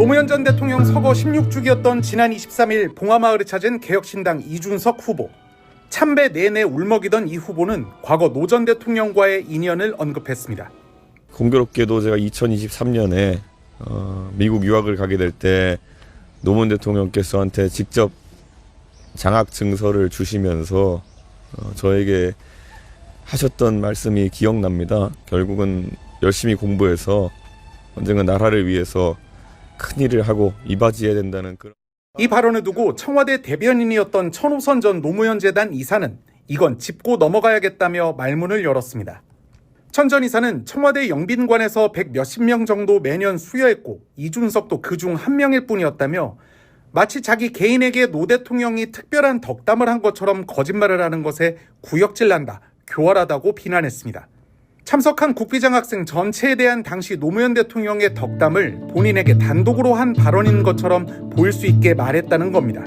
노무현 전 대통령 서거 16주기였던 지난 23일 봉화마을을 찾은 개혁신당 이준석 후보. 참배 내내 울먹이던 이 후보는 과거 노 전 대통령과의 인연을 언급했습니다. 공교롭게도 제가 2023년에 어, 미국 유학을 가게 될 때 노무현 대통령께서 저한테 직접 장학 증서를 주시면서 어, 저에게 하셨던 말씀이 기억납니다. 결국은 열심히 공부해서 언젠가 나라를 위해서 큰 일을 하고 이바지해야 된다는 그런 이 발언을 두고 청와대 대변인이었던 천호선 전 노무현 재단 이사는 이건 짚고 넘어가야겠다며 말문을 열었습니다. 천전 이사는 청와대 영빈관에서 백 몇십 명 정도 매년 수여했고 이준석도 그 중 한 명일 뿐이었다며 마치 자기 개인에게 노 대통령이 특별한 덕담을 한 것처럼 거짓말을 하는 것에 구역질 난다, 교활하다고 비난했습니다. 참석한 국비장 학생 전체에 대한 당시 노무현 대통령의 덕담을 본인에게 단독으로 한 발언인 것처럼 보일 수 있게 말했다는 겁니다.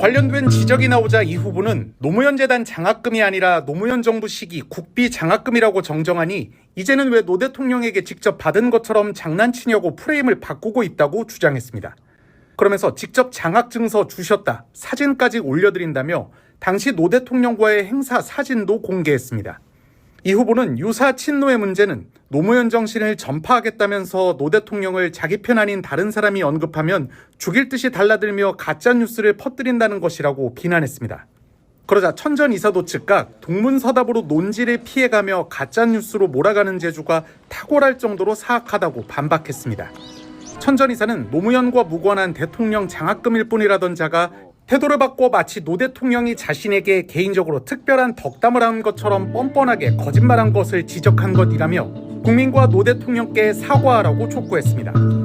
관련된 지적이 나오자 이 후보는 노무현 재단 장학금이 아니라 노무현 정부 시기 국비 장학금이라고 정정하니 이제는 왜 노 대통령에게 직접 받은 것처럼 장난치냐고 프레임을 바꾸고 있다고 주장했습니다. 그러면서 직접 장학 증서 주셨다 사진까지 올려드린다며 당시 노 대통령과의 행사 사진도 공개했습니다. 이 후보는 유사 친노의 문제는 노무현 정신을 전파하겠다면서 노 대통령을 자기 편 아닌 다른 사람이 언급하면 죽일 듯이 달라들며 가짜 뉴스를 퍼뜨린다는 것이라고 비난했습니다. 그러자 천전 이사도 즉각 동문서답으로 논지를 피해가며 가짜 뉴스로 몰아가는 재주가 탁월할 정도로 사악하다고 반박했습니다. 천전 이사는 노무현과 무관한 대통령 장학금일 뿐이라던 자가 태도를 바꿔 마치 노 대통령이 자신에게 개인적으로 특별한 덕담을 한 것처럼 뻔뻔하게 거짓말한 것을 지적한 것이라며 국민과 노 대통령께 사과하라고 촉구했습니다.